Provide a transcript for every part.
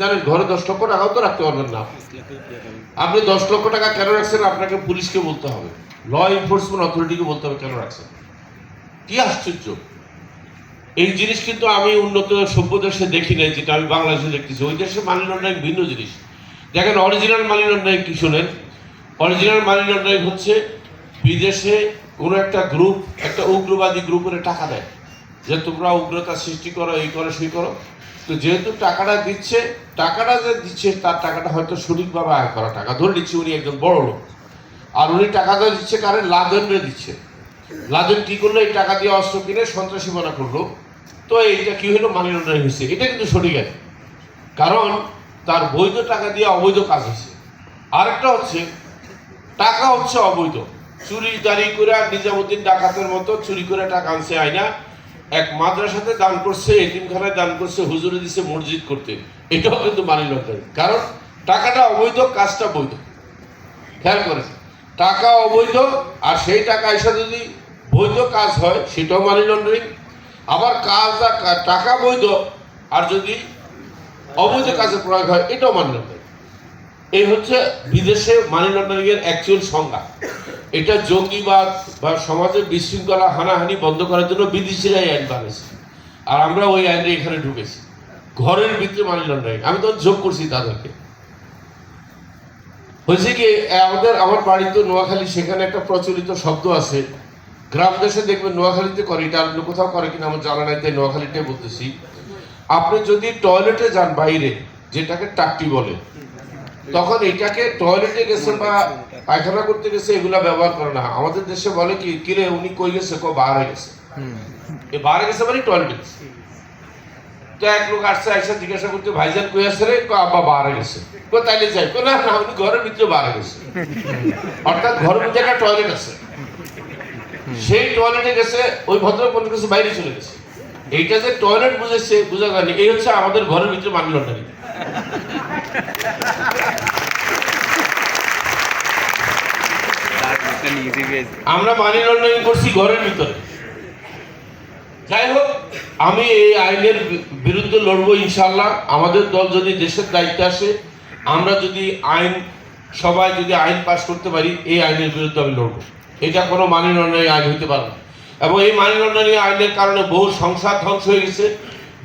জানেন, ঘরে দশ লক্ষ টাকাও তো রাখতে পারবেন না আপনি। দশ লক্ষ টাকা কেন রাখছেন? আপনাকে পুলিশকে বলতে হবে। ল এনফোর্সমেন্ট অথরিটিকে বলতে হবে কেন রাখছেন? কি আশ্চর্য। এই জিনিস কিন্তু আমি উন্নত সভ্য দেশে দেখি নাই, যেটা আমি বাংলাদেশে দেখতেছি। ওই দেশে মানি লন্ডারিং ভিন্ন জিনিস। দেখেন অরিজিনাল মানি লন্ডারিং কি শোনেন? অরিজিনাল মানি লন্ডারিং হচ্ছে বিদেশে কোনো একটা গ্রুপ একটা উগ্রবাদী গ্রুপের টাকা দেয়। যে তোমরা উগ্রতা সৃষ্টি করো, এই করো, সেই করো। তো যেহেতু টাকাটা দিচ্ছে, টাকাটা যে দিচ্ছে, তার টাকাটা হয়তো সঠিকভাবে আয় করা টাকা। ধরে নিচ্ছে উনি একজন বড় লোক। আর উনি টাকাটা দিচ্ছে কারণ লাদেনরে দিচ্ছে। লাদেন কি করল? এই টাকা দিয়ে অস্ত্র কিনে সন্ত্রাসী মনে করল। তো এইটা কি হলো? মানি লন্ডারিং হয়েছে। এটা কিন্তু সঠিক আছে। কারণ তার বৈধ টাকা দিয়ে অবৈধ কাজ হয়েছে। আরেকটা হচ্ছে, টাকা হচ্ছে অবৈধ। চুরি দাঁড়ি করে নিজামুদ্দিন ডাকাতের মতো চুরি করে টাকা আনছে আয়না এক মাদ্রাসাতে দান করছে, এতিমখানায় দান করছে, হুজুরে দিছে মসজিদ করতে। এটাও কিন্তু মানি লন্ডারিং কারণ টাকাটা অবৈধ, কাজটা বৈধ। খেয়াল করেন, টাকা অবৈধ, আর সেই টাকা এসে যদি বৈধ কাজ হয়, সেটাও মানি লন্ডারিং। আবার কাজ টাকা বৈধ, আর যদি অবৈধ কাজে প্রয়োগ হয়, এটাও মানি লন্ডারিং। এই হচ্ছে বিদেশে মানি লন্ডারিং এর অ্যাকচুয়াল সংজ্ঞা। এটা জঙ্গিবাদ বা সমাজের বিশৃঙ্খলা হানাহানি বন্ধ করার জন্য বিদেশিরা এই আইন বানিয়েছে। আর আমরা ওই আইনে এখানে ঢুকেছি। ঘরের ভিতরে মানি লন্ডারিং আমি তখন যোগ করছি তাদেরকে। হয়েছে কি, আমাদের, আমার বাড়ি তো নোয়াখালী, সেখানে একটা প্রচলিত শব্দ আছে। গ্রাম দেশে দেখবেন নোয়াখালীতে করে, এটা অন্য কোথাও করে কিনা আমার জানা নাই, তাই নোয়াখালীতে বলতেছি। আপনি যদি টয়লেটে যান বাইরে, যেটাকে টাকটি বলে তখন এটাকে টয়লেটে গেছে বা পায়খানা করতে গেছে, এগুলা ব্যবহার করে না। আমাদের দেশে বলে কি, কিরে, উনি কই গেছে? কো, বাহারে গেছে। এ বাহারে গেছে মানে টয়লেটে গেছে। তো এক লোক আসছে, আইসা জিজ্ঞাসা করতে, ভাইজান কই আসছে রে? আব্বা বাহারে গেছে। কো, তাইলে যাই। কো, না না, উনি ঘরের ভিতরে বাহারে গেছে। অর্থাৎ ঘরের মধ্যে একটা টয়লেট আছে। সেই টয়লেটে গেছে, ওই ভদ্রলোক মনে বাইরে চলে গেছে। এইটা যে টয়লেট বুঝেছে বুঝা যায়নি। এই হচ্ছে আমাদের ঘরের ভিতরে মানি লন্ডারিং। আমরা মানি লন্ডারিং করছি ঘরের ভিতরে। যাই হোক আমি এই আইনের বিরুদ্ধে লড়বো ইনশাল্লাহ আমাদের দল যদি দেশের দায়িত্বে আসে আমরা যদি আইন সবাই যদি আইন পাশ করতে পারি এই আইনের বিরুদ্ধে আমি লড়বো। এটা কোনো মানি লন্ডারিং আইন হইতে পারে না। এবং এই মানি লন্ডারিং আইনের কারণে বহু সংসার ধ্বংস হয়ে গেছে,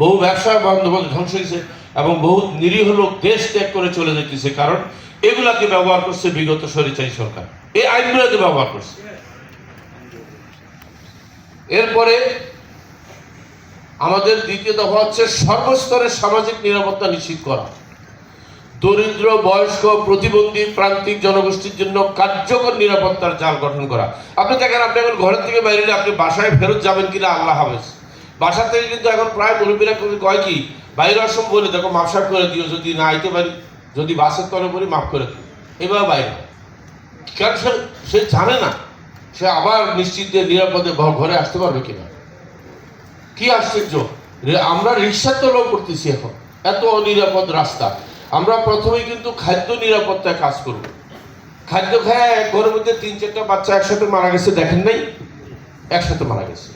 বহু ব্যবসা বন্ধ ধ্বংস হয়েছে, এবং বহু নিরীহ লোক দেশ ত্যাগ করে চলে যেতেছে কারণ এগুলাকে ব্যবহার করছে বিগত সরিচারি সরকার। এই আইনগুলোকে ব্যবহার করছে। এরপরে আমাদের দ্বিতীয় দফা হচ্ছে সর্বস্তরের সামাজিক নিরাপত্তা নিশ্চিত করা। দরিদ্র, বয়স্ক, প্রতিবন্ধী, প্রান্তিক জনগোষ্ঠীর জন্য কার্যকর নিরাপত্তার জাল গঠন করা। আপনি দেখেন, আপনি এখন ঘরের থেকে বাইরে আপনি বাসায় ফেরত যাবেন কিনা আল্লাহ হাফেজ। বাসা থেকে কিন্তু এখন প্রায় মুরব্বীরা কয় কি, বাইরে আসম বলে দেখো মাফসাট করে দিও, যদি না আইতে পারি, যদি বাসের তলে পড়ি মাফ করে দিও। এবার বাইরে। কারণ সে সে জানে না, সে আবার নিশ্চিত নিরাপদে ঘরে আসতে পারবে কিনা। কি আশ্চর্য আমরা রিক্সার তলাও করতেছি এখন। এত অনিরাপদ রাস্তা। আমরা প্রথমেই কিন্তু খাদ্য নিরাপত্তায় কাজ করব। খাদ্য খায় এক ঘরের মধ্যে তিন চারটা বাচ্চা একসাথে মারা গেছে দেখেন নাই? একসাথে মারা গেছে।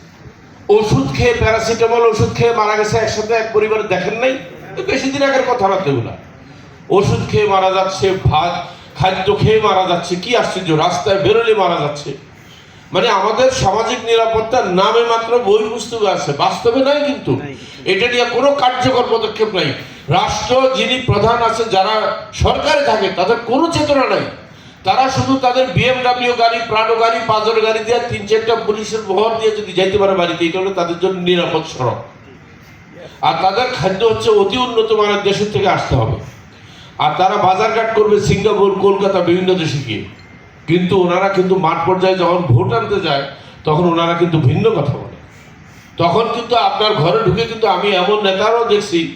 ওষুধ খেয়ে প্যারাসিটামল ওষুধ খেয়ে মারা গেছে একসাথে এক পরিবার দেখেন নাই? তো বেশি দিন আগের কথা না এগুলা ওষুধ খেয়ে মারা যাচ্ছে ভাত খাদ্য খেয়ে মারা যাচ্ছে কি আশ্চর্য রাস্তায় বেরোলে মারা যাচ্ছে। মানে আমাদের সামাজিক নিরাপত্তার নামে মাত্র বই পুস্তক আছে বাস্তবে নাই কিন্তু। এটা নিয়ে কোনো কার্যকর পদক্ষেপ নাই। রাষ্ট্র যিনি প্রধান আছে যারা সরকারে থাকে, তাদের কোনো চেতনা নাই। তারা শুধু তাদের বিএমডাব্লিউ গাড়ি প্রাণো গাড়ি পাঁচর গাড়ি দিয়ে তিন চারটা পুলিশের বহর দিয়ে যদি যাইতে পারে বাড়িতে, এটা হলো তাদের জন্য নিরাপদ সড়ক। আর তাদের খাদ্য হচ্ছে অতি উন্নত মানের দেশের থেকে আসতে হবে। আর তারা বাজারঘাট করবে সিঙ্গাপুর, কলকাতা, বিভিন্ন দেশে গিয়ে। কিন্তু ওনারা কিন্তু মাঠ পর্যায়ে যখন ভোট আনতে যায়, তখন ওনারা কিন্তু ভিন্ন কথা বলে। তখন কিন্তু আপনার ঘরে ঢুকে কিন্তু আমি এমন নেতারাও দেখছি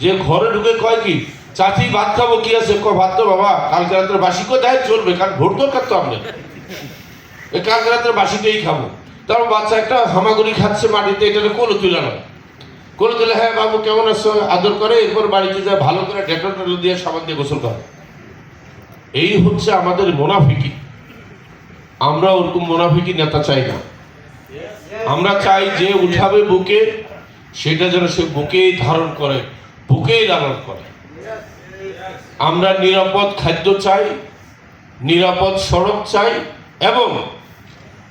যে ঘরে ঢুকে কয় কি, চাচি, ভাত খাব, কি আছে? ভাত তো বাবা, কালকে রাত্রে বাসি কো দেয়, চলবে, কারণ ভোট দরকার তো এই কালকে রাত্রে বাসিটাই খাব। তারপর বাচ্চা একটা হামাগুড়ি খাচ্ছে মাটিতে, এটা কোনো তুলে নয় করে তুলে হ্যাঁ বাবু, কেমন আছো? আদর করে, এরপর বাড়িতে যায়, ভালো করে ডেটল টেটল দিয়ে সাবান দিয়ে গোসল করে। এই হচ্ছে আমাদের মোনাফিকি। আমরা ওরকম মোনাফিকি নেতা চাই না। আমরা চাই যে উঠাবে বুকে, সেটা যেন সে বুকেই ধারণ করে। বুকেই লালন করে। আমরা নিরাপদ খাদ্য চাই, নিরাপদ সড়ক চাই এবং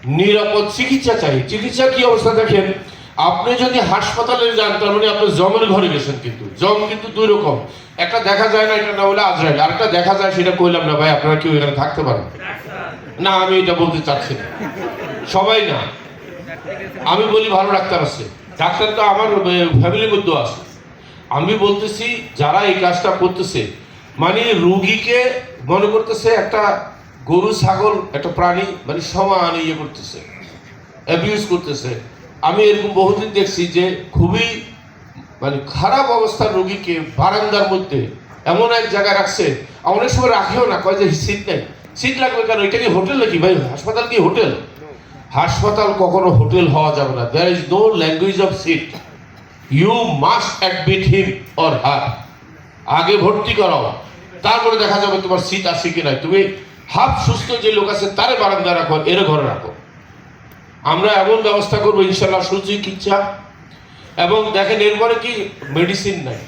নিরাপদ চিকিৎসা চাই। চিকিৎসা কি অবস্থা দেখেন? আপনি যদি হাসপাতালে যান, তার মানে আপনি জমের ঘরে গেছেন কিন্তু। জম কিন্তু দুই রকম। একটা দেখা যায় না, এটা না হলে আজরাইল। আরেকটা দেখা যায়, সেটা কইলাম না, ভাই, আপনারা কেউ এখানে থাকতে পারেন। না, আমি এটা বলতে চাচ্ছি না। সবাই না। আমি বলি ভালো ডাক্তার আছে। ডাক্তার তো আমার ফ্যামিলির মধ্যেও আছে। আমি বলতেছি, যারা এই কাজটা করতেছে মানে রুগীকে মনে করতেছে একটা গরু, ছাগল, একটা প্রাণী মানে সমান ইয়ে করতেছে অ্যাবিউজ করতেছে। আমি এরকম বহুদিন দেখছি যে খুবই মানে খারাপ অবস্থার রোগীকে বারান্দার মধ্যে এমন এক জায়গায় রাখছে। অনেক সময় রাখেও না, কয় যে সিট নেই। সিট লাগবে কেন? এটা কি হোটেল নাকি ভাই? হাসপাতাল কি হোটেল? হাসপাতাল কখনো হোটেল হওয়া যাবে না। There is no language of seat you must admit him or her আগে ভর্তি করাও। তারপরে দেখা যাবে তোমার সিট আছে কি নাই। তুমি হাফ সুস্থ যে লোক আছে, তারে বারান্দা রাখো, এর ঘরে রাখো। আমরা এমন ব্যবস্থা করব ইনশাল্লাহ সুচিকিৎসা এবং দেখেন, এরপরে কি? মেডিসিন নাই।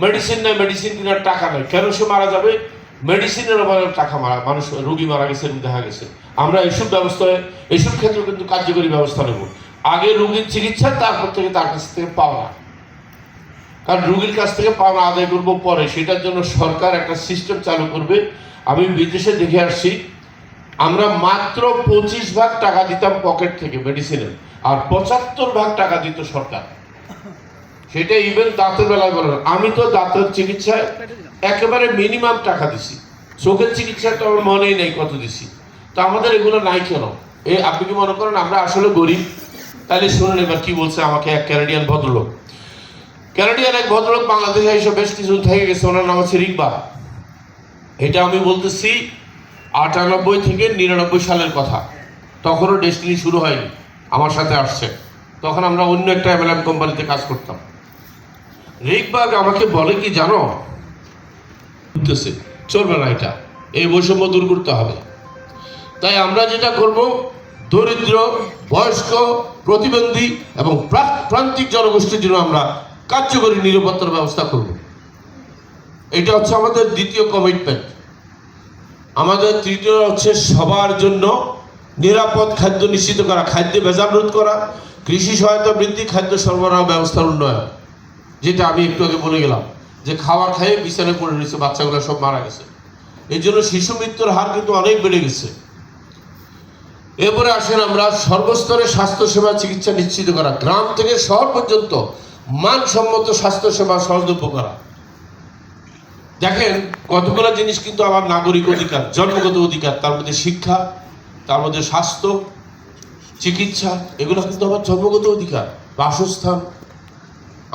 মেডিসিন নাই মেডিসিন কেনার টাকা নাই। কেন সে মারা যাবে? মেডিসিনের অভাবে টাকা মারা, মানুষ রোগী মারা গেছে দেখা গেছে। আমরা এসব ব্যবস্থায়, এসব ক্ষেত্রে কিন্তু কার্যকরী ব্যবস্থা নেব। আগে রুগীর চিকিৎসা, তারপর থেকে তার কাছ থেকে পাওয়া কারণ রুগীর কাছ থেকে পাওনা আদায় করব পরে। সেটার জন্য সরকার একটা সিস্টেম চালু করবে। আমি বিদেশে দেখে আসছি, আমরা মাত্র পঁচিশ ভাগ টাকা দিতাম পকেট থেকে মেডিসিনের আর পঁচাত্তর ভাগ টাকা দিত সরকার। সেটা ইভেন দাঁতের বেলায় বলেন আমি তো দাঁতের চিকিৎসায় একেবারে মিনিমাম টাকা দিছি। চোখের চিকিৎসায় তো আমার মনেই নেই কত দিছি। তো আমাদের এগুলো নাই কেন? এ, আপনি কি মনে করেন আমরা আসলে গরিব? তাহলে শুনুন এবার কি বলছে আমাকে এক ক্যানাডিয়ান ভদ্রলোক। ক্যানাডিয়ান এক ভদ্রলোক বাংলাদেশে এসে বেশ কিছু থেকে গেছে, ওনার নাম হচ্ছে রিকবা এটা আমি বলতেছি আটানব্বই থেকে নিরানব্বই সালের কথা। তখনও ডেস্টিনি শুরু হয়নি, আমার সাথে আসছে। তখন আমরা অন্য একটা এমএলএম কোম্পানিতে কাজ করতাম। রিকবাগ আমাকে বলে কি জানো? বুঝতেছে চলবে না এটা, এই বৈষম্য দূর করতে হবে। তাই আমরা যেটা করব দরিদ্র, বয়স্ক, প্রতিবন্ধী এবং প্রা- প্রান্তিক জনগোষ্ঠীর জন্য আমরা কার্যকরী নিরাপত্তার ব্যবস্থা করব। এটা হচ্ছে আমাদের দ্বিতীয় কমিটমেন্ট আমাদের তৃতীয় হচ্ছে সবার জন্য নিরাপদ খাদ্য নিশ্চিত করা, খাদ্যে ভেজাল রোধ করা, কৃষি সহায়তা বৃদ্ধি, খাদ্য সরবরাহ ব্যবস্থার উন্নয়ন। যেটা আমি একটু আগে বলে গেলাম, যে খাবার খাইয়ে বিছানায় পড়ে রয়েছে, বাচ্চাগুলো সব মারা গেছে। এই জন্য শিশু মৃত্যুর হার কিন্তু অনেক বেড়ে গেছে। এরপরে আসেন আমরা সর্বস্তরে স্বাস্থ্যসেবা চিকিৎসা নিশ্চিত করা। গ্রাম থেকে শহর পর্যন্ত মানসম্মত স্বাস্থ্যসেবা সহজলভ্য করা। দেখেন, কতগুলো জিনিস কিন্তু আমার নাগরিক অধিকার, জন্মগত অধিকার, তার মধ্যে শিক্ষা, তার মধ্যে স্বাস্থ্য, চিকিৎসা, এগুলো কিন্তু আমার জন্মগত অধিকার, বাসস্থান।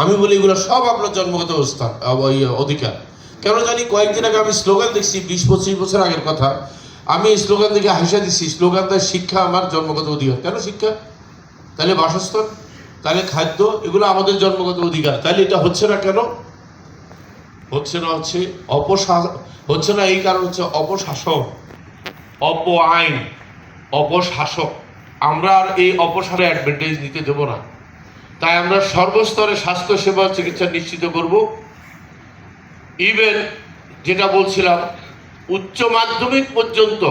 আমি বলি এগুলো সব আপনার জন্মগত অবস্থান অধিকার। কেন জানি কয়েকদিন আগে আমি স্লোগান দেখছি, বিশ পঁচিশ বছর আগের কথা আমি স্লোগান থেকে হাসা দিচ্ছি স্লোগান দেয় শিক্ষা আমার জন্মগত অধিকার। কেন শিক্ষা? তাহলে বাসস্থান, তাহলে খাদ্য, এগুলো আমাদের জন্মগত অধিকার। তাহলে এটা হচ্ছে না কেন? হচ্ছে না হচ্ছে অপশা, হচ্ছে না এই কারণ হচ্ছে অপশাসন অপ আইন অপশাসক। আমরা আর এই অপসারে অ্যাডভান্টেজ নিতে দেব না। তাই আমরা সর্বস্তরে স্বাস্থ্যসেবা চিকিৎসা নিশ্চিত করব। ইভেন যেটা বলছিলাম উচ্চ মাধ্যমিক পর্যন্ত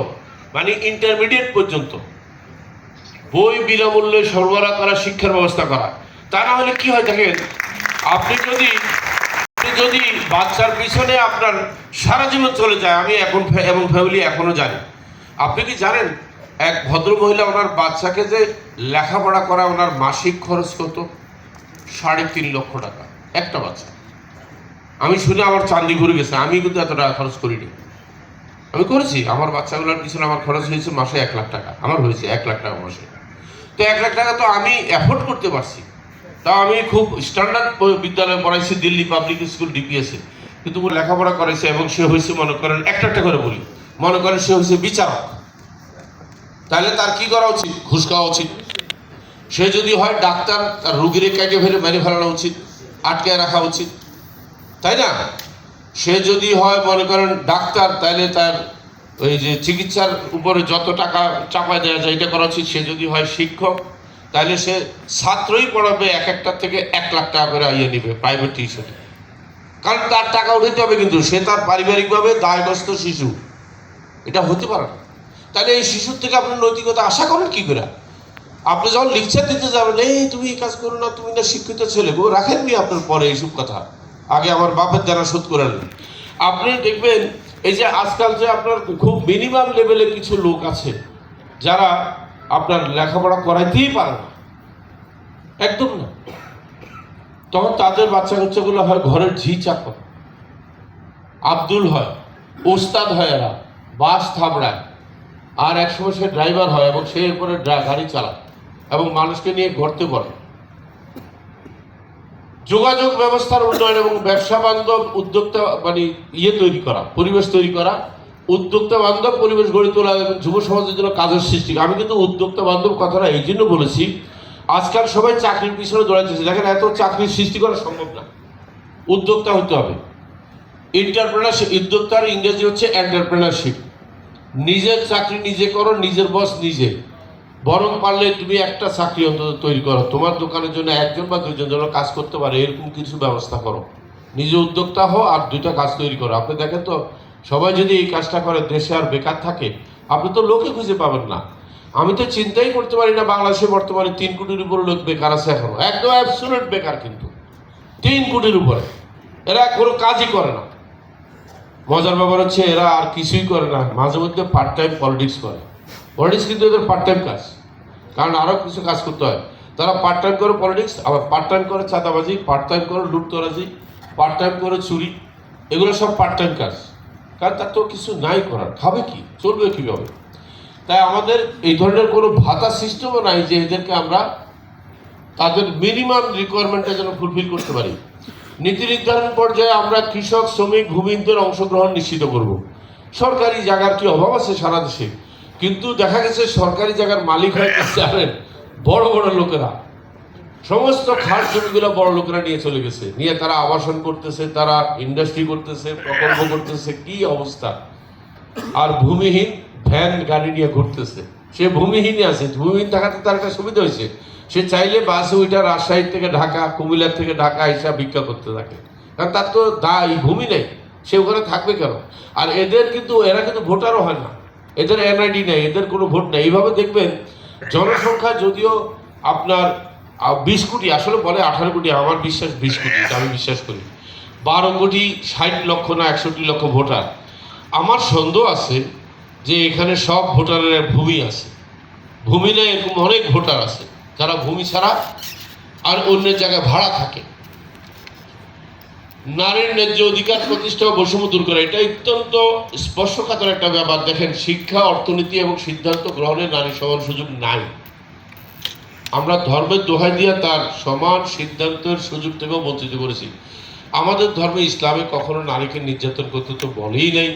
মানে ইন্টারমিডিয়েট পর্যন্ত, বই বিনামূল্যে সরবরাহ করা, শিক্ষার ব্যবস্থা করা। তা না হলে কি হয় দেখেন, আপনি যদি আপনি যদি বাচ্চার পিছনে আপনার সারা জীবন চলে যায়, আমি এখন এমন ফ্যামিলি এখনও জানি। আপনি কি জানেন, এক ভদ্র মহিলা ওনার বাচ্চাকে যে লেখাপড়া করা, ওনার মাসিক খরচ কত? সাড়ে তিন লক্ষ টাকা, একটা বাচ্চা। আমি শুনে আমার চান্দি ঘুরে গেছে, আমি কিন্তু এত টাকা খরচ করিনি। আমি করেছি, আমার বাচ্চাগুলোর পিছনে আমার খরচ হয়েছে মাসে এক লাখ টাকা, আমার হয়েছে এক লাখ টাকা মাসে। তো এক লাখ টাকা তো আমি অ্যাফোর্ড করতে পারছি। তাও আমি খুব স্ট্যান্ডার্ড বিদ্যালয়ে পড়াইছি, দিল্লি পাবলিক স্কুল ডিপিএসে কিন্তু লেখাপড়া করেছে এবং সে হয়েছে, মনে করেন, একটা একটা করে বলি, মনে করেন সে হয়েছে বিচারক। তাহলে তার কি করা উচিত? ঘুষ খাওয়া উচিত। সে যদি হয় ডাক্তার, তার রুগীরে কেটে ফেলে মেরে ফেলানো উচিত, আটকায় রাখা উচিত। তাই না? সে যদি হয়, মনে করেন, ডাক্তার তাহলে তার ওই যে চিকিৎসার উপরে যত টাকা চাপায় দেওয়া যায়, এটা করা উচিত। সে যদি হয় শিক্ষক তাহলে সে ছাত্রই পড়াবে এক একটা থেকে এক লাখ টাকা করে ইয়ে নিবে প্রাইভেট টিউশনে কারণ তার টাকা উঠাইতে হবে কিন্তু, সে তার পারিবারিকভাবে দায়গ্রস্ত শিশু। এটা হতে পারে না। তাহলে এই শিশুর থেকে আপনি নৈতিকতা আশা করেন কি করে? আপনি যখন লেকচার দিতে যাবেন, এই তুমি এই কাজ করো না, তুমি না শিক্ষিত ছেলে গো রাখেননি আপনার পরে এইসব কথা? আগে আমার বাপের দ্বারা শোধ করে নেন। আপনি দেখবেন, এই যে আজকাল যে আপনার খুব মিনিমাম লেভেলে কিছু লোক আছে, যারা আপনার লেখাপড়া করাইতেই পারে না। একদম না। তখন তাদের বাচ্চা কাচ্চাগুলো হয় ঘরের ঝি চাকর। আব্দুল হয়, ওস্তাদ হয় এরা, বাস থামড়ায় আর একসময় সে ড্রাইভার হয় এবং সে এরপরে গাড়ি চালায় এবং মানুষকে নিয়ে ঘরতে পারে যোগাযোগ ব্যবস্থার উন্নয়ন এবং ব্যবসা বান্ধব উদ্যোক্তা মানে ইয়ে তৈরি করা, পরিবেশ তৈরি করা, উদ্যোক্তা বান্ধব পরিবেশ গড়ে তোলা এবং যুব সমাজের জন্য কাজের সৃষ্টি আমি কিন্তু উদ্যোক্তা বান্ধব কথাটা এই জন্য বলেছি, আজকাল সবাই চাকরির পিছনে দৌড়াইতেছে দেখেন, এত চাকরির সৃষ্টি করা সম্ভব না। উদ্যোক্তা হতে হবে। এন্টারপ্রেনারশিপ উদ্যোক্তার ইংরেজি হচ্ছে এন্টারপ্রেনারশিপ নিজের চাকরি নিজে করো, নিজের বস নিজে। বরং পারলে তুমি একটা চাকরি অন্তত তৈরি করো। তোমার দোকানের জন্য একজন বা দুজন যেন কাজ করতে পারে, এরকম কিছু ব্যবস্থা করো। নিজে উদ্যোক্তা হও আর দুইটা কাজ তৈরি করো। আপনি দেখেন তো, সবাই যদি এই কাজটা করে, দেশে আর বেকার থাকে, আপনি তো লোকে খুঁজে পাবেন না। আমি তো চিন্তাই করতে পারি না, বাংলাদেশে বর্তমানে তিন কোটির উপরে লোক বেকার আছে এখনও। একদম অ্যাবসুলেট বেকার কিন্তু। তিন কোটির উপরে। এরা কোনো কাজই করে না। মজার ব্যাপার হচ্ছে, এরা আর কিছুই করে না। মাঝে মধ্যে পার্ট টাইম পলিটিক্স করে। পলিটিক্স কিন্তু এদের পার্ট টাইম কাজ। কারণ আরও কিছু কাজ করতে হয়। তারা পার্ট টাইম করে পলিটিক্স আবার পার্ট টাইম করে চাঁদাবাজি পার্ট টাইম করে লুটতরাজি পার্ট টাইম করে চুরি, এগুলো সব পার্ট টাইম কাজ। কারণ তার তো কিছু নাই করার। খাবে কি? চলবে কীভাবে? তাই আমাদের এই ধরনের কোনো ভাতা সিস্টেমও নাই যে এদেরকে আমরা তাদের মিনিমাম রিকোয়ারমেন্টটা যেন ফুলফিল করতে পারি। নীতি নির্ধারণ পর্যায়ে আমরা কৃষক, শ্রমিক, ভূমিহীনদের অংশগ্রহণ নিশ্চিত করব। সরকারি জায়গার কি অভাব আছে সারা দেশে? কিন্তু দেখা গেছে সরকারি জায়গার মালিক হয় জানেন বড় বড় লোকেরা। সমস্ত খাস জমিগুলো বড় লোকেরা নিয়ে চলে গেছে। নিয়ে তারা আবাসন করতেছে, তারা ইন্ডাস্ট্রি করতেছে, প্রকল্প করতেছে, কি অবস্থা? আর ভূমিহীন ভ্যান গাড়ি নিয়ে ঘুরতেছে। সে ভূমিহীনই আছে, ভূমিহীন থাকাতে তার একটা সুবিধা হয়েছে। সে চাইলে বাসে ওইটা রাজশাহী থেকে ঢাকা, কুমিল্লা থেকে ঢাকা হিসাব ভিক্ষা করতে থাকে। কারণ তার তো দায় ভূমি নেই। সে ওখানে থাকবে কেন? আর এদের কিন্তু, এরা কিন্তু ভোটারও হয় না। এদের এনআইডি নেই, এদের কোনো ভোট নেই। এইভাবে দেখবেন, জনসংখ্যা যদিও আপনার বিশ কোটি, আসলে বলে আঠারো কোটি, আমার বিশ্বাস বিশ কোটি আমি বিশ্বাস করি। বারো কোটি, ষাট লক্ষ না একষট্টি লক্ষ ভোটার। আমার সন্দেহ আছে যে এখানে সব ভোটারের ভূমি আছে। ভূমি নেই, এরকম অনেক ভোটার আছে, যারা ভূমি ছাড়া আর অন্যের জায়গায় ভাড়া থাকে। নারীর ন্যায্য অধিকার প্রতিষ্ঠা ও বৈষম্য দূর করা, এটা অত্যন্ত স্পর্শকাতর একটা ব্যাপার। দেখেন, শিক্ষা, অর্থনীতি এবং সিদ্ধান্ত গ্রহণে নারী সমান সুযোগ নাই। আমরা ধর্মের দোহাই দিয়ে তার সমান সিদ্ধান্তের সুযোগ থেকেও বঞ্চিত করেছি। আমাদের ধর্মে ইসলামে কখনো নারীকে নির্যাতন করতে তো বলেই নাই।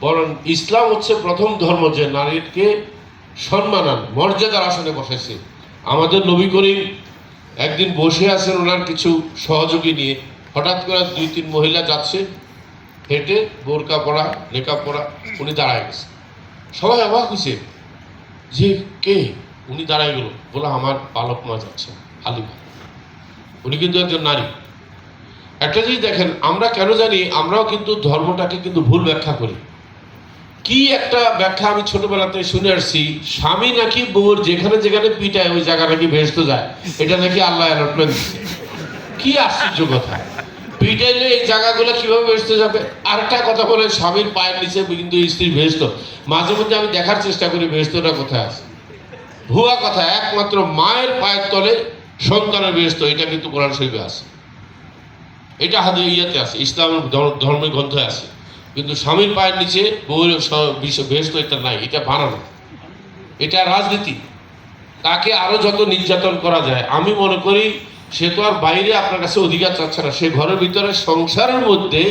বরং ইসলাম হচ্ছে প্রথম ধর্ম যে নারীকে সম্মানান, মর্যাদার আসনে বসেছে আমাদের নবী করিম একদিন বসে আছেন ওনার কিছু সহযোগী নিয়ে। হঠাৎ করে দুই, তিন মহিলা যাচ্ছে, হেঁটে বোরকা পরা লেখা পরা, উনি দাঁড়ায় গেছে। সবাই অবাক হয়েছে, যে কে? উনি দাঁড়ায় গেল। বলে আমার পালক মা যাচ্ছে, হালিমা। উনি কিন্তু একজন নারী। একটা জিনিস দেখেন, আমরা কেন জানি, আমরাও কিন্তু ধর্মটাকে কিন্তু ভুল ব্যাখ্যা করি। কি একটা ব্যাখ্যা আমি ছোটবেলাতে শুনে আসছি, স্বামী নাকি বউর যেখানে যেখানে পিটায়, ওই জায়গা নাকি ভেসতে যায়। এটা নাকি আল্লাহ অ্যালটমেন্ট কি আশ্চর্য কথা? পিটাইলে এই জায়গাগুলো কীভাবে ভেসতে যাবে? আরেকটা কথা বলে স্বামীর পায়ের নিচে কিন্তু স্ত্রী ভেস্ত। মাঝে মধ্যে আমি দেখার চেষ্টা করি, ভেস্তটা কোথায় আছে? ভুয়া কথা, একমাত্র মায়ের পায়ের তলে সন্তানের ব্যস্ত এটা কিন্তু কোরআন শরীফে আছে। এটা হাতে ইয়াতে আছে, ইসলাম ধর- ধর্মের গ্রন্থে আছে। কিন্তু স্বামীর পায়ের নিচে বউয়ের ব্যস্ত এটা নাই, এটা বানানো। এটা রাজনীতি। তাকে আরও যত নির্যাতন করা যায়, আমি মনে করি সে তো আর বাইরে আপনার কাছে অধিকার চাচ্ছে না। সে ঘরের ভিতরে সংসারের মধ্যে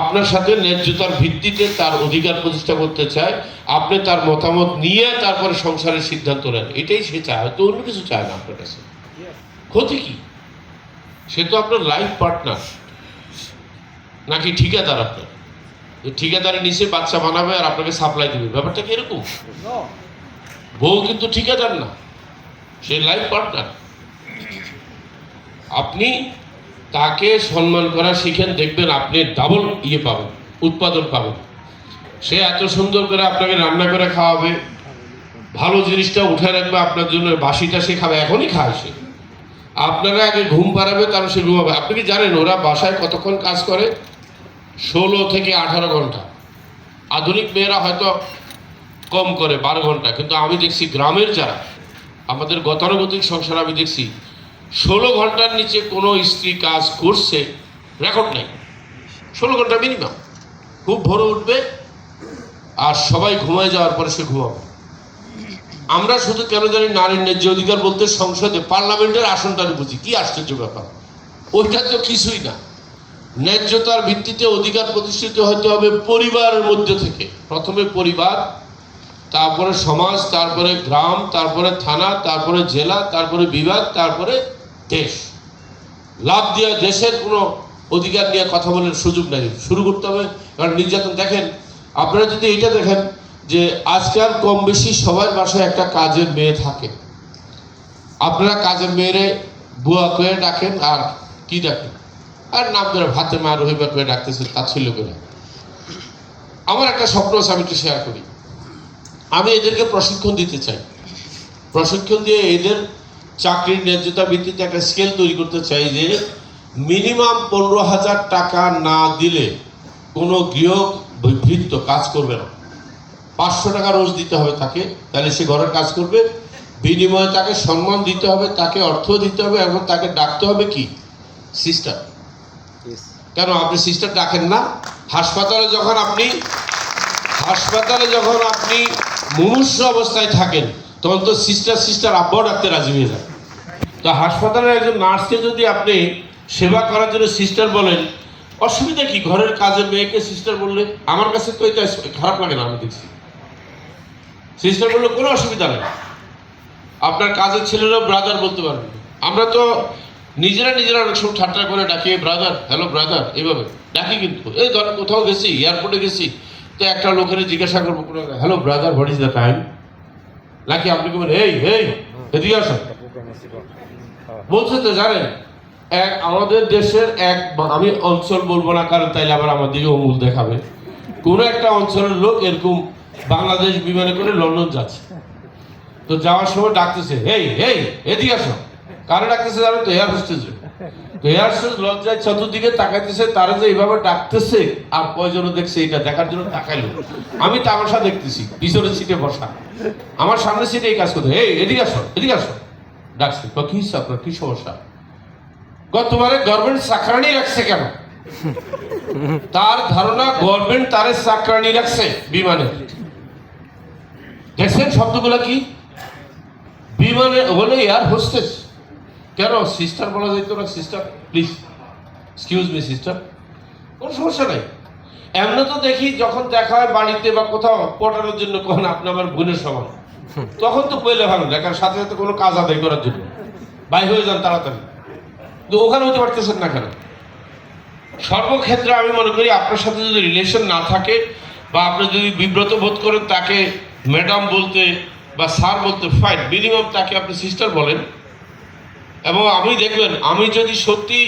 আপনার সাথে ন্যায্যতার ভিত্তিতে তার অধিকার প্রতিষ্ঠা করতে চায় আপনি তার মতামত নিয়ে তারপরে সংসারের সিদ্ধান্ত নেন। এটাই সে চায় হয়তো অন্য কিছু চায় না আপনার কাছে। ক্ষতি কি? সে তো আপনার লাইফ পার্টনার নাকি ঠিকাদার আপনার? ঠিকাদারের নিচে বাচ্চা বানাবে আর আপনাকে সাপ্লাই দিবে। ব্যাপারটা কি এরকম? বউ কিন্তু ঠিকাদার না। সে লাইফ পার্টনার আপনি তাকে সম্মান করা শিখেন, দেখবেন আপনি ডাবল ইয়ে পাবেন, উৎপাদন পাবেন। সে এত সুন্দর করে আপনাকে রান্না করে খাওয়াবে, ভালো জিনিসটা উঠে রাখবে আপনার জন্য, বাসিটা সে খাবে, এখনই খায় সে। আপনারা আগে ঘুম পাড়াবে, তারপর সে ঘুমাবে। আপনি কি জানেন, ওরা বাসায় কতক্ষণ কাজ করে? ষোলো থেকে আঠারো ঘণ্টা। আধুনিক মেয়েরা হয়তো কম করে, বারো ঘণ্টা। কিন্তু আমি দেখছি গ্রামের যারা, আমাদের গতানুগতিক সংসার আমি দেখছি ষোলো ঘণ্টার নিচে কোনো স্ত্রী কাজ করছে রেকর্ড নেই। ষোলো ঘণ্টা মিনিমাম খুব ভোরে উঠবে আর সবাই ঘুমায় যাওয়ার পরে সে ঘুমাবে। আমরা শুধু কেন জানি নারীর ন্যায্য অধিকার বলতে সংসদে পার্লামেন্টের আসনটা বুঝি। কি আশ্চর্য ব্যাপার। ওইটা তো কিছুই না। ন্যায্যতার ভিত্তিতে অধিকার প্রতিষ্ঠিত হতে হবে পরিবারের মধ্যে থেকে। প্রথমে পরিবার, তারপরে সমাজ, তারপরে গ্রাম, তারপরে থানা, তারপরে জেলা, তারপরে বিভাগ, তারপরে দেশ। লাভ দিয়ে দেশের কোনো অধিকার নিয়ে কথা বলার সুযোগ নেই। শুরু করতে হবে। কারণ নির্যাতন, দেখেন, আপনারা যদি এটা দেখেন যে আজকাল কম বেশি সবার বাসায় একটা কাজের মেয়ে থাকে। আপনারা কাজের মেয়েরে বুয়া করে ডাকেন আর কি ডাকেন? আর নাম ধরে ভাতে মা রহিবা করে ডাকতেছে তা ছিল করে আমার একটা স্বপ্ন আছে, আমি একটু শেয়ার করি। আমি এদেরকে প্রশিক্ষণ দিতে চাই। প্রশিক্ষণ দিয়ে এদের চাকরির ন্যায্যতা ভিত্তিতে একটা স্কেল তৈরি করতে চাই যে মিনিমাম পনেরো হাজার টাকা না দিলে কোনো গৃহ ভৃত্ত কাজ করবে না। পাঁচশো টাকা রোজ দিতে হবে তাকে তাহলে সে ঘরের কাজ করবে। বিনিময়ে তাকে সম্মান দিতে হবে তাকে অর্থ দিতে হবে এবং তাকে ডাকতে হবে কি? সিস্টার কেন? আপনি সিস্টার ডাকেন না। হাসপাতালে যখন আপনি হাসপাতালে যখন আপনি মুমূর্ষ অবস্থায় থাকেন তখন তো সিস্টার সিস্টার আব্বাও ডাকতে রাজি হয়ে যায়। তো হাসপাতালের একজন নার্সকে যদি আপনি সেবা করার জন্য সিস্টার বলেন, অসুবিধা কি? ঘরের কাজের মেয়েকে সিস্টার বললে, আমার কাছে তো এটা খারাপ লাগে না, আমি দেখছি। সিস্টার বললে, কোনো অসুবিধা নেই। আপনার কাজের ছেলেরাও ব্রাদার বলতে পারবে। আমরা তো নিজেরা নিজেরা অনেক সময় ঠাট্টা করে ডাকি ব্রাদার হ্যালো ব্রাদার এইভাবে। ডাকি কিন্তু। এই ধরেন কোথাও গেছি এয়ারপোর্টে গেছি, তো একটা লোকের জিজ্ঞাসা করব hello brother what is the time নাকি আপনি বলবেন এই হেই, এদিকে আসো বলছে তো, জানেন, এক, আমাদের দেশের এক আমি অঞ্চল বলব না, কারণ তাইলে আবার আমার দিকে অমূল দেখাবে। কোন একটা অঞ্চলের লোক এরকম বাংলাদেশ বিমানে করে লন্ডন যাচ্ছে। তো যাওয়ার সময় ডাকতেছে, হেই এই এদিকে আসো। কারে ডাকতেছে জানো তো এয়ার হোস্টেস লজ্জায় চতুর্দিকে তাকাইতেছে, তারা যে এইভাবে ডাকতেছে, আর কয়জন দেখছে এটা দেখার জন্য তাকাইলো। আমি তামাশা দেখতেছি, পিছনের সিটে বসা। আমার সিটে এই কাজ করতে এদিকে আসো এদিকে আসো। ডাকছে কি আপনার? কি সমস্যা? গভর্নমেন্ট চাকরানি রাখছে কেন? তার ধারণা গভর্নমেন্ট তারে চাকরানি রাখছে বিমানে। দেখছেন শব্দগুলো কি? বিমানে বলে এয়ার হোস্টেস কেন সিস্টার বলা যেত না? Sister please excuse me sister কোনো সমস্যা নাই। এমনি তো দেখি যখন দেখা হয় বাড়িতে বা কোথাও পটানোর জন্য কখন আপনি আমার বোনের সমান। তখন তো পয়লে ভালো দেখার সাথে সাথে কোনো কাজ আদায় করার জন্য। বাই হয়ে যান তাড়াতাড়ি। কিন্তু ওখানে হতে পারতেছেন না কেন? সর্বক্ষেত্রে আমি মনে করি আপনার সাথে যদি রিলেশন না থাকে বা আপনি যদি বিব্রত বোধ করেন, তাকে ম্যাডাম বলতে বা স্যার বলতে ফাইন মিনিমাম তাকে আপনি সিস্টার বলেন। এবং আমি দেখবেন, আমি যদি সত্যি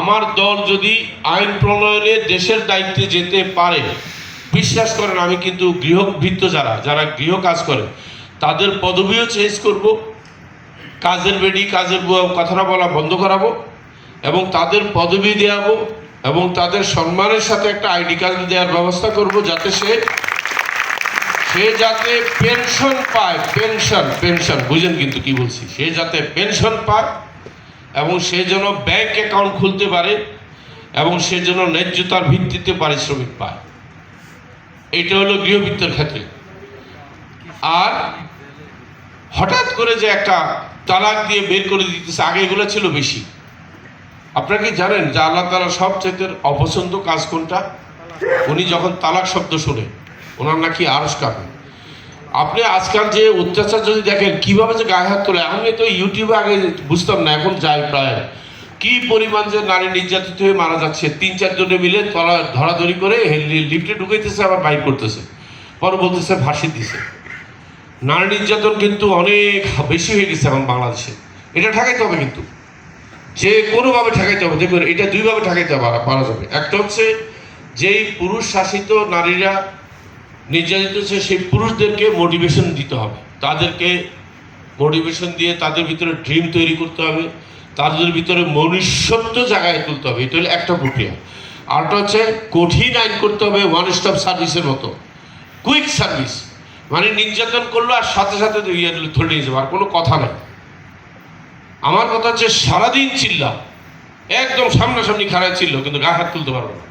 আমার দল যদি আইন প্রণয়নে দেশের দায়িত্বে যেতে পারে, বিশ্বাস করেন আমি কিন্তু গৃহভিত্ত যারা যারা গৃহ কাজ করে, তাদের পদবিও চেঞ্জ করব, কাজের বেডি কাজের কথাটা বলা বন্ধ করাবো, এবং তাদের পদবি দেওয়াবো, এবং তাদের সম্মানের সাথে একটা আইডি কার্ড দেওয়ার ব্যবস্থা করব, যাতে সে সে যাতে পেনশন পায় পেনশন পেনশন বুঝেন কিন্তু কি বলছি, সে যাতে পেনশন পায় এবং সে যেন ব্যাংক অ্যাকাউন্ট খুলতে পারে এবং সে যেন ন্যায্যতার ভিত্তিতে পারিশ্রমিক পায়। এটা হলো গৃহবৃত্তের ক্ষেত্রে। আর হঠাৎ করে যে একটা তালাক দিয়ে বের করে দিতেছে, আগে এগুলো ছিল বেশি। আপনারা কি জানেন যে আল্লাহ তালা সবচেয়ে অপছন্দ কাজ কোনটা? উনি যখন তালাক শব্দ শুনে ওনার নাকি আরস কাঁপে। আপনি আজকাল যে অত্যাচার যদি দেখেন, কীভাবে যে গায়ে হাত তোলে আমি তো ইউটিউবে আগে বুঝতাম না, এখন যাই প্রায়। কি পরিমাণ যে নারী নির্যাতিত হয়ে মারা যাচ্ছে, তিন চারজনে মিলে ধরাধরি করে লিফটে ঢুকাইতেছে, আবার বাইক করতেছে। পরে বলতেছে ভাসি দিছে। নারী নির্যাতন কিন্তু অনেক বেশি হয়ে গেছে এখন বাংলাদেশে। এটা ঠেকাইতে হবে কিন্তু। যে কোনোভাবে ঠেকাইতে হবে। দেখবেন এটা দুইভাবে ঠেকাইতে পারা পারা যাবে। একটা হচ্ছে, যেই পুরুষ শাসিত নারীরা নির্যাতিত হচ্ছে সেই পুরুষদেরকে মোটিভেশন দিতে হবে। তাদেরকে মোটিভেশন দিয়ে তাদের ভিতরে ড্রিম তৈরি করতে হবে। তাদের ভিতরে মনুষ্যত্ব জায়গায় তুলতে হবে। এটা হলো একটা প্রক্রিয়া। আরটা হচ্ছে কঠিন আইন করতে হবে ওয়ান স্টপ সার্ভিসের মতো। কুইক সার্ভিস মানে নির্যাতন করল আর সাথে সাথে ইয়ে ধরে নিয়ে যাব, আর কোনো কথা নাই। আমার কথা হচ্ছে সারাদিন চিল্লা। একদম সামনাসামনি খারাপ ছিল কিন্তু গা হাত তুলতে পারব না।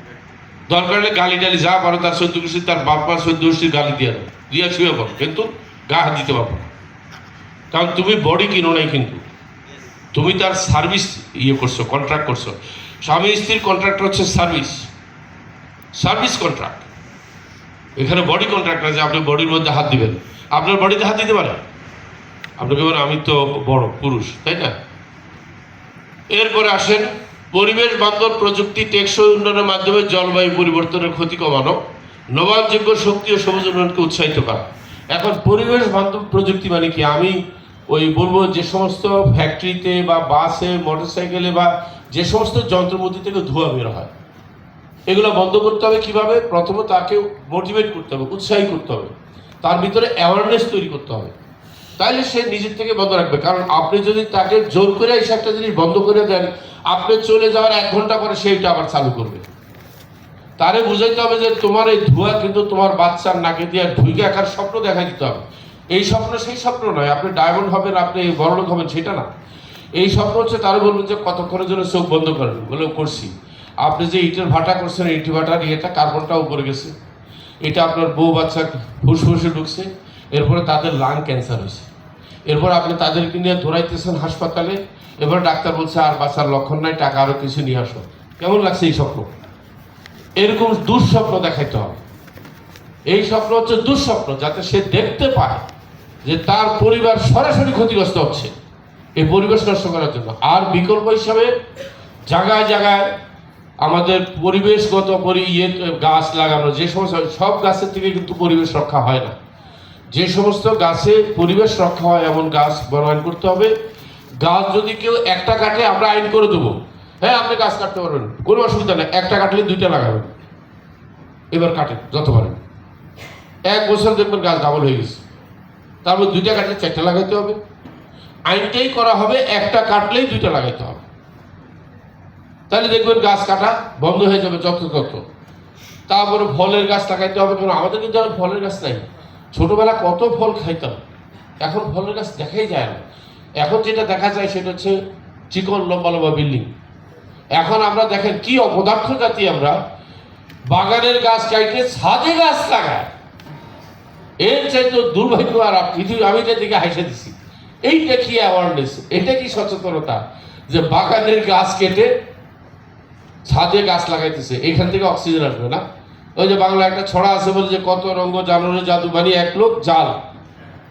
দরকার হলে গালি টালি যা পারো, তার সদ্য গোষ্ঠী তার বাপ মা সদ্য গোষ্ঠীর গালি দিয়ে দিয়া ছুঁয়ে পাবো কিন্তু গা হাত দিতে পারব কারণ তুমি বডি কিনো নাই কিন্তু। তুমি তার সার্ভিস ইয়ে করছ কন্ট্রাক্ট করছ। স্বামী স্ত্রীর কন্ট্রাক্ট হচ্ছে সার্ভিস সার্ভিস কন্ট্রাক্ট এখানে বডি কন্ট্রাক্ট আছে, আপনি বডির মধ্যে হাত দিবেন। আপনার বডিতে হাত দিতে পারে? আপনাকে বলেন আমি তো বড়, পুরুষ। তাই না? এরপরে আসেন পরিবেশ বান্ধব প্রযুক্তি টেকসই উন্নয়নের মাধ্যমে জলবায়ু পরিবর্তনের ক্ষতি কমানো নবায়নযোগ্য শক্তি ও সবুজ উন্নয়নকে উৎসাহিত করা। এখন পরিবেশ বান্ধব প্রযুক্তি মানে কি? আমি ওই বলব যে সমস্ত ফ্যাক্টরিতে বা বাসে মোটরসাইকেলে বা যে সমস্ত যন্ত্রমতি থেকে ধোঁয়া বের হয়। এগুলো বন্ধ করতে হবে কীভাবে? প্রথমে তাকে মোটিভেট করতে হবে, উৎসাহী করতে হবে। তার ভিতরে অ্যাওয়ারনেস তৈরি করতে হবে। তাহলে সে নিজের থেকে বন্ধ রাখবে। কারণ আপনি যদি তাকে জোর করে এসে একটা জিনিস বন্ধ করে দেন, আপনি চলে যাওয়ার এক ঘণ্টা পরে সেইটা আবার চালু করবে। তারে বুঝাইতে হবে যে তোমার এই ধোঁয়া কিন্তু তোমার বাচ্চার নাকে দিয়ে ঢুকে আকার স্বপ্ন দেখা দিতে হবে। এই স্বপ্ন সেই স্বপ্ন নয়, আপনি ডায়মন্ড হবেন, আপনি বড়লোক হবেন, সেটা না। এই স্বপ্ন হচ্ছে তারা বলবেন যে কতক্ষণের জন্য চোখ বন্ধ করেন বলে, করছি। আপনি যে ইটের ভাটা করছেন ইটি ভাটার ইয়েটা কার্বনটা উপরে গেছে। এটা আপনার বউ বাচ্চার ফুসফুসে ঢুকছে, এরপরে তাদের লাং ক্যান্সার হয়েছে। এরপর আপনি তাদেরকে নিয়ে ধরাইতেছেন হাসপাতালে। এবার ডাক্তার বলছে, আর বাচ্চার লক্ষণ নাই, টাকা আরও কিছু নিয়ে আসো। কেমন লাগছে এই স্বপ্ন? এরকম দুঃস্বপ্ন দেখাইতে হবে। এই স্বপ্ন হচ্ছে দুঃস্বপ্ন, যাতে সে দেখতে পায় যে তার পরিবার সরাসরি ক্ষতিগ্রস্ত হচ্ছে। এই পরিবেশ নষ্ট করার জন্য। আর বিকল্প হিসাবে জায়গায় জায়গায় আমাদের পরিবেশগত পরি ইয়ে গাছ লাগানো, যে সমস্ত সব গাছের থেকে কিন্তু পরিবেশ রক্ষা হয় না। যে সমস্ত গাছে পরিবেশ রক্ষা হয়, এমন গাছ বনায়ন করতে হবে। গাছ যদি কেউ একটা কাটে আমরা আইন করে দেবো। হ্যাঁ আপনি গাছ কাটতে পারবেন, কোনো অসুবিধা নেই, একটা কাটলে দুইটা লাগাবেন। এবার কাটেন, যত পারেন। এক বছর দেখবেন গাছ ডাবল হয়ে গেছে। তারপর দুইটা কাটলে চারটা লাগাইতে হবে। আইনটাই করা হবে, একটা কাটলেই দুইটা লাগাইতে হবে। তাহলে দেখবেন গাছ কাটা বন্ধ হয়ে যাবে যত তত তারপরে ফলের গাছ লাগাইতে হবে, কারণ আমাদের কিন্তু ফলের গাছ নাই। ছোটবেলা কত ফল খাইতাম। এখন ফলের গাছ দেখাই যায় না। এখন যেটা দেখা যায় সেটা হচ্ছে চিকন লম্বা লম্বা বিল্ডিং। এখন আমরা দেখেন কি অপদার্থ জাতি আমরা। বাগানের গাছ কাইটে ছাদে গাছ লাগায়। এর চাইতে দুর্ভাগ্য আর পৃথিবী আমি যে দিকে হাসে দিছি। এইটা কি অ্যাওয়ারনেস এটা কি সচেতনতা? যে বাগানের গাছ কেটে ছাদে গাছ লাগাইতেছে, এখান থেকে অক্সিজেন আসবে না? ওই যে বাংলা একটা ছড়া আছে বলে যে কত রঙ্গ জানুরে জাদু বানিয়ে এক লোক জাল।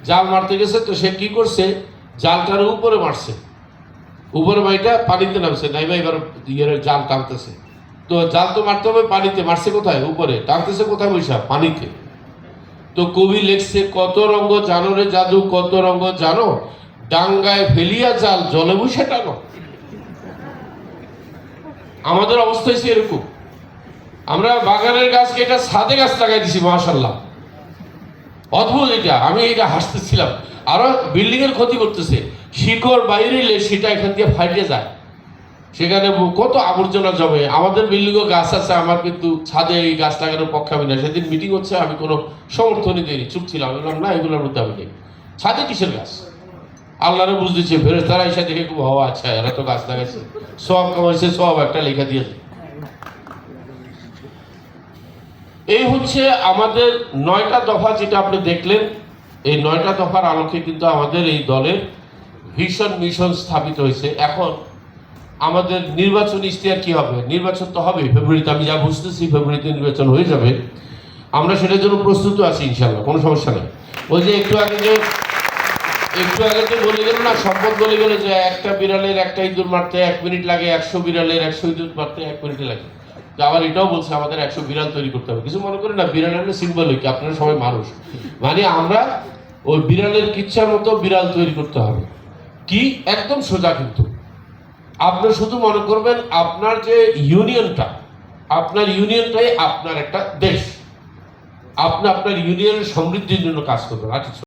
জাল মারতে গেছে, তো সে কি করছে? জালটার উপরে মারছে। উপরে মাইটা পানিতে নামছে নাই ভাই এবার জাল টানতেছে। তো জাল তো মারতে হবে পানিতে, মারছে কোথায়? উপরে। টানতেছে কোথায় বৈশা পানিতে। তো কবি লেখছে, কত রঙ্গ জানো রে জাদু, কত রঙ্গ জানো? ডাঙ্গায় ফেলিয়া জাল, জলে বসে টানো। আমাদের অবস্থা হচ্ছে এরকম। আমরা বাগানের গাছ এটা সাদে গাছ লাগাই দিছি মাশাল্লাহ অদ্ভুত এটা, আমি এটা হাসতেছিলাম। আরও বিল্ডিং এর ক্ষতি করতেছে। শিকড় বাইরে এলে সেটা এখান দিয়ে ফাইটে যায়। সেখানে কত আবর্জনা জমে। আমাদের বিল্ডিংও গাছ আছে, আমার কিন্তু ছাদে এই গাছ লাগানোর পক্ষে আমি না সেদিন মিটিং হচ্ছে, আমি কোনো সমর্থনই দিইনি, চুপ ছিলাম। বললাম, না, এগুলোর মধ্যে আমি নেই। ছাদে কিসের গাছ? আল্লাহরে বুঝতেছে ফেরে তারা এসে দেখে খুব হওয়া আচ্ছা এরা তো গাছ লাগাইছে। সব কামাইছে সব একটা লেখা দিয়েছে। এই হচ্ছে আমাদের নয়টা দফা যেটা আপনি দেখলেন। এই নয়টা দফার আলোকে কিন্তু আমাদের এই দলের ভীষণ মিশন স্থাপিত হয়েছে। এখন আমাদের নির্বাচন ইশতেহার কি হবে? নির্বাচন তো হবে ফেব্রুয়ারিতে আমি যা বুঝতেছি, ফেব্রুয়ারিতে নির্বাচন হয়ে যাবে। আমরা সেটার জন্য প্রস্তুত আছি ইনশাল্লাহ কোনো সমস্যা নেই। ওই যে একটু আগে যে, একটু আগে তো বলে গেল না, সম্পদ বলে গেল যে একটা বিড়ালের একটা ইঁদুর মারতে এক মিনিট লাগে, একশো বিড়ালের একশো ইঁদুর মারতে এক মিনিট লাগে। আবার এটাও বলছে, আমাদের একশো বিড়াল তৈরি করতে হবে। কিছু মনে করেন না, বিড়াল হলে সিম্বলিক আপনারা সবাই মানুষ। মানে আমরা ওই বিড়ালের কিচ্ছার মতো বিড়াল তৈরি করতে হবে। কি? একদম সোজা কিন্তু। আপনি শুধু মনে করবেন, আপনার যে ইউনিয়নটা, আপনার ইউনিয়নটাই আপনার একটা দেশ। আপনি আপনার ইউনিয়নের সমৃদ্ধির জন্য কাজ করবেন। আর।